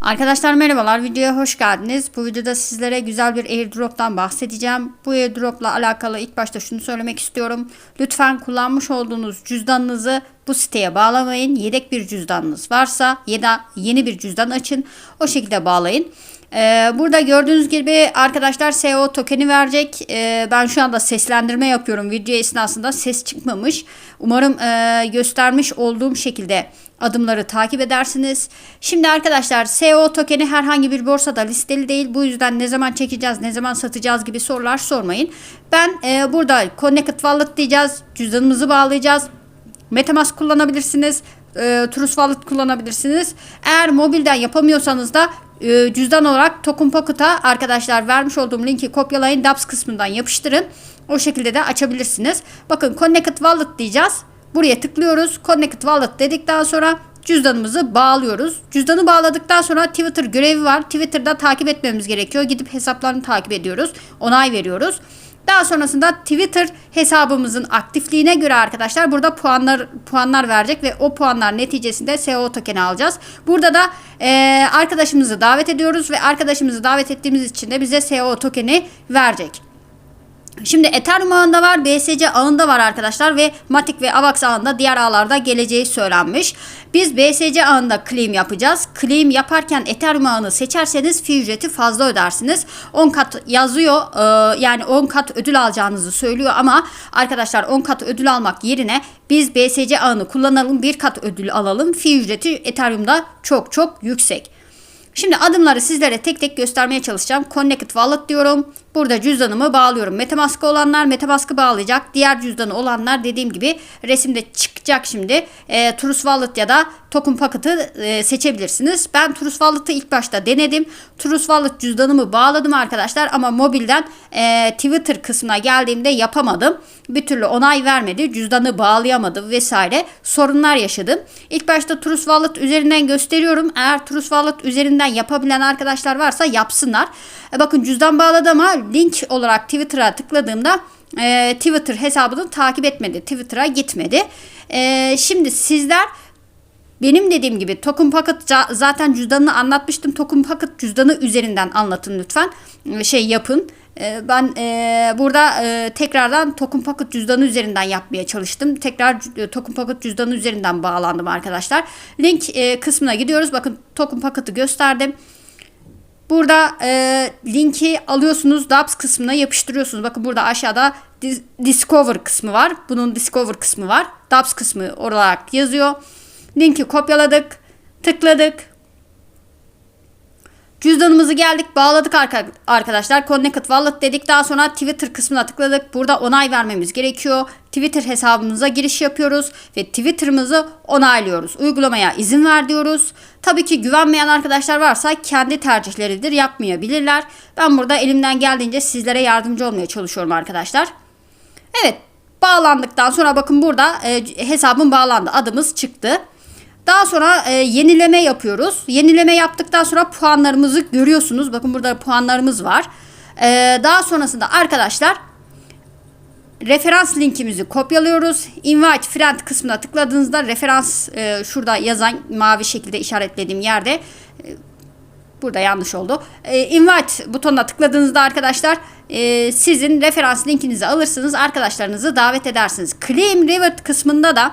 Arkadaşlar merhabalar videoya hoş geldiniz. Bu videoda sizlere güzel bir airdrop'tan bahsedeceğim. Bu airdrop'la alakalı ilk başta şunu söylemek istiyorum. Lütfen kullanmış olduğunuz cüzdanınızı bu siteye bağlamayın. Yedek bir cüzdanınız varsa ya da yeni bir cüzdan açın. O şekilde bağlayın. Ee, burada gördüğünüz gibi arkadaşlar SEO tokeni verecek. Ee, ben şu anda seslendirme yapıyorum. Video esnasında ses çıkmamış. Umarım e, göstermiş olduğum şekilde adımları takip edersiniz. Şimdi arkadaşlar SEO tokeni herhangi bir borsada listeli değil. Bu yüzden ne zaman çekeceğiz, ne zaman satacağız gibi sorular sormayın. Ben e, burada Connected Wallet diyeceğiz. Cüzdanımızı bağlayacağız. Metamask kullanabilirsiniz. E, Trust Wallet kullanabilirsiniz. Eğer mobilden yapamıyorsanız da e, cüzdan olarak Token Pocket'a arkadaşlar vermiş olduğum linki kopyalayın. Dapps kısmından yapıştırın. O şekilde de açabilirsiniz. Bakın Connected Wallet diyeceğiz. Buraya tıklıyoruz. Connected Wallet dedikten sonra cüzdanımızı bağlıyoruz. Cüzdanı bağladıktan sonra Twitter görevi var. Twitter'da takip etmemiz gerekiyor. Gidip hesaplarını takip ediyoruz. Onay veriyoruz. Daha sonrasında Twitter hesabımızın aktifliğine göre arkadaşlar burada puanlar puanlar verecek ve o puanlar neticesinde SEO tokeni alacağız. Burada da e, arkadaşımızı davet ediyoruz ve arkadaşımızı davet ettiğimiz için de bize SEO tokeni verecek. Şimdi Ethereum ağında var, BSC ağında var arkadaşlar ve Matic ve Avax ağında diğer ağlarda geleceği söylenmiş. Biz BSC ağında claim yapacağız. Claim yaparken Ethereum ağını seçerseniz fi ücreti fazla ödersiniz. 10 kat yazıyor e, yani 10 kat ödül alacağınızı söylüyor ama arkadaşlar 10 kat ödül almak yerine biz BSC ağını kullanalım bir kat ödül alalım. Fi ücreti Ethereum'da çok çok yüksek. Şimdi adımları sizlere tek tek göstermeye çalışacağım. Connected Wallet diyorum. Burada cüzdanımı bağlıyorum. Metamask'ı olanlar Metamask'ı bağlayacak. Diğer cüzdanı olanlar dediğim gibi resimde çıkacak şimdi. E, Trust Wallet ya da Token Pocket'ı e, seçebilirsiniz. Ben Trust Wallet'ı ilk başta denedim. Trust Wallet cüzdanımı bağladım arkadaşlar ama mobilden e, Twitter kısmına geldiğimde yapamadım. Bir türlü onay vermedi. Cüzdanı bağlayamadım vesaire. Sorunlar yaşadım. İlk başta Trust Wallet üzerinden gösteriyorum. Eğer Trust Wallet üzerinden yapabilen arkadaşlar varsa yapsınlar. E, bakın cüzdan bağladı ama link olarak Twitter'a tıkladığımda e, Twitter hesabını takip etmedi. Twitter'a gitmedi. E, şimdi sizler benim dediğim gibi Token Pocket zaten cüzdanını anlatmıştım. Token Pocket cüzdanı üzerinden anlatın lütfen. E, şey yapın. E, ben e, burada tekrardan Token Pocket cüzdanı üzerinden yapmaya çalıştım. Tekrar e, Token Pocket cüzdanı üzerinden bağlandım arkadaşlar. Link kısmına gidiyoruz. Bakın Token Pocket'ı gösterdim. Burada e, linki alıyorsunuz Dapps kısmına yapıştırıyorsunuz. Bakın burada aşağıda Discover kısmı var. Bunun Discover kısmı var. Dapps kısmı olarak yazıyor. Linki kopyaladık. Tıkladık. Cüzdanımızı geldik bağladık arkadaşlar. Connected Wallet dedik. Daha sonra Twitter kısmına tıkladık. Burada onay vermemiz gerekiyor. Twitter hesabımıza giriş yapıyoruz ve Twitter'ımızı onaylıyoruz. Uygulamaya izin ver diyoruz. Tabii ki güvenmeyen arkadaşlar varsa kendi tercihleridir yapmayabilirler. Ben burada elimden geldiğince sizlere yardımcı olmaya çalışıyorum arkadaşlar. Evet bağlandıktan sonra bakın burada e, hesabım bağlandı adımız çıktı. Daha sonra e, yenileme yapıyoruz. Yenileme yaptıktan sonra puanlarımızı görüyorsunuz. Bakın burada puanlarımız var. E, daha sonrasında arkadaşlar referans linkimizi kopyalıyoruz. Invite friend kısmına tıkladığınızda referans e, şurada yazan mavi şekilde işaretlediğim yerde e, burada yanlış oldu. E, invite butonuna tıkladığınızda arkadaşlar e, sizin referans linkinizi alırsınız. Arkadaşlarınızı davet edersiniz. Claim reward kısmında da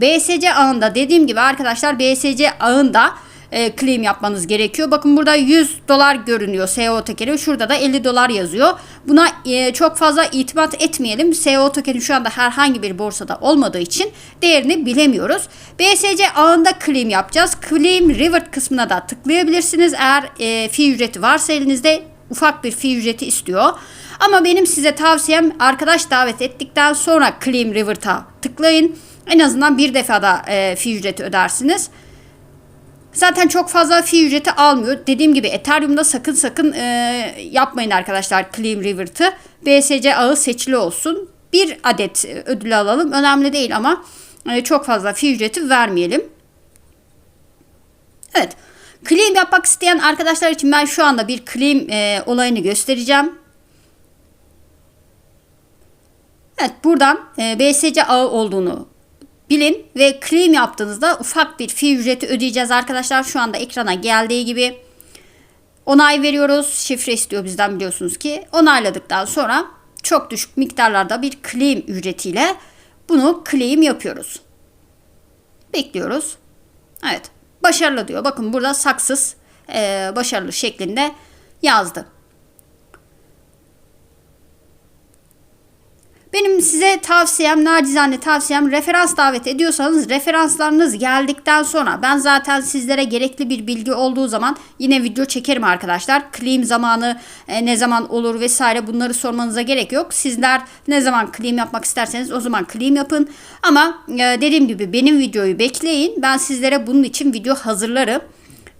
BSC ağında dediğim gibi arkadaşlar BSC ağında e, claim yapmanız gerekiyor. Bakın burada 100 dolar görünüyor SEO tokeni. Şurada da 50 dolar yazıyor. Buna e, çok fazla itimat etmeyelim. SEO tokeni şu anda herhangi bir borsada olmadığı için değerini bilemiyoruz. BSC ağında claim yapacağız. Claim reward kısmına da tıklayabilirsiniz. Eğer e, fi ücreti varsa elinizde ufak bir fi ücreti istiyor. Ama benim size tavsiyem arkadaş davet ettikten sonra claim reward'a tıklayın. En azından bir defada e, fi ücreti ödersiniz. Zaten çok fazla fi ücreti almıyor. Dediğim gibi Ethereum'da sakın sakın e, yapmayın arkadaşlar Claim Reward'ı. BSC ağı seçili olsun. Bir adet ödül alalım. Önemli değil ama e, çok fazla fi ücreti vermeyelim. Evet. Claim yapmak isteyen arkadaşlar için ben şu anda bir claim e, olayını göstereceğim. Evet buradan e, BSC ağı olduğunu bilin ve claim yaptığınızda ufak bir fi ücreti ödeyeceğiz arkadaşlar. Şu anda ekrana geldiği gibi Onay veriyoruz. Şifre istiyor bizden biliyorsunuz ki. Onayladıktan sonra çok düşük miktarlarda bir claim ücretiyle bunu claim yapıyoruz. Bekliyoruz. Evet. Başarılı diyor. Bakın burada saksız e, başarılı şeklinde yazdı. Benim size tavsiyem, nacizane tavsiyem referans davet ediyorsanız referanslarınız geldikten sonra ben zaten sizlere gerekli bir bilgi olduğu zaman yine video çekerim arkadaşlar. Claim zamanı e, ne zaman olur vesaire bunları sormanıza gerek yok. Sizler ne zaman claim yapmak isterseniz o zaman claim yapın. Ama e, dediğim gibi benim videoyu bekleyin. Ben sizlere bunun için video hazırlarım.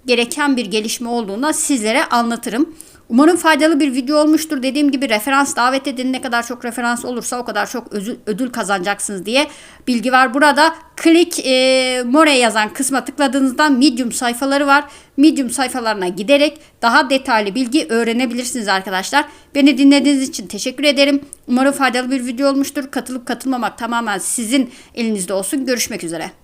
Gereken bir gelişme olduğunda sizlere anlatırım. Umarım faydalı bir video olmuştur. Dediğim gibi referans davet edin. Ne kadar çok referans olursa o kadar çok ödül kazanacaksınız diye bilgi var. Burada click e, more yazan kısma tıkladığınızda Medium sayfaları var. Medium sayfalarına giderek daha detaylı bilgi öğrenebilirsiniz arkadaşlar. Beni dinlediğiniz için teşekkür ederim. Umarım faydalı bir video olmuştur. Katılıp katılmamak tamamen sizin elinizde olsun. Görüşmek üzere.